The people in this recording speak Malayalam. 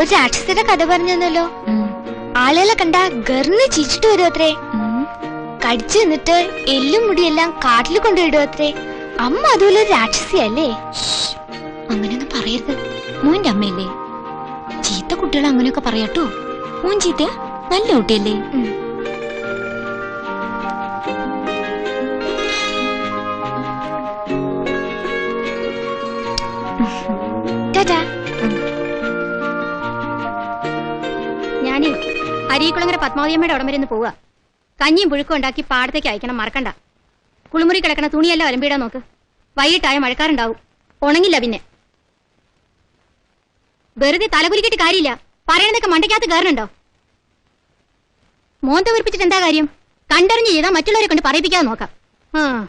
ഒരു രാക്ഷസിയുടെ കഥ പറഞ്ഞല്ലോ ആളുകളെ കണ്ട ഗർന്ന് ചിരിച്ചിട്ട് വരും അത്രേ. കടിച്ചു നിന്നിട്ട് എല്ലും മുടിയെല്ലാം കാട്ടിൽ കൊണ്ടുപോയിടും അത്രേ. അമ്മ അതുപോലെ ഒരു രാക്ഷസിയല്ലേ? അങ്ങനെയൊന്നും പറയരുത്. മോന്റെ അമ്മയല്ലേ? ചീത്ത കുട്ടികൾ അങ്ങനെയൊക്കെ പറയാട്ടോ മോൻ ചീത്തയാ നല്ല കുട്ടിയല്ലേ. ടാറ്റാ. ഞാനേ അരീക്കുളങ്ങര പത്മാവതിയമ്മയുടെ ഉടം വരെ ഒന്ന് പോവുക. കഞ്ഞിയും പുഴുക്കും ഉണ്ടാക്കി പാടത്തേക്ക് അയക്കണം മറക്കണ്ട. കുളിമുറി കിടക്കണ തുണിയെല്ലാം അലമ്പിടാൻ നോക്ക്. വൈകിട്ടായ മഴക്കാരുണ്ടാവും. ഉണങ്ങില്ല പിന്നെ. വെറുതെ തലകുലിക്കിട്ട് കാര്യമില്ല. പറയണതൊക്കെ മണ്ടയ്ക്കകത്ത് കയറണുണ്ടോ? മോന്ത വീർപ്പിച്ചിട്ട് എന്താ കാര്യം? കണ്ടറിഞ്ഞ് ചെയ്താൽ മറ്റുള്ളവരെ കൊണ്ട് പറയിപ്പിക്കാതെ നോക്കാം. ആ.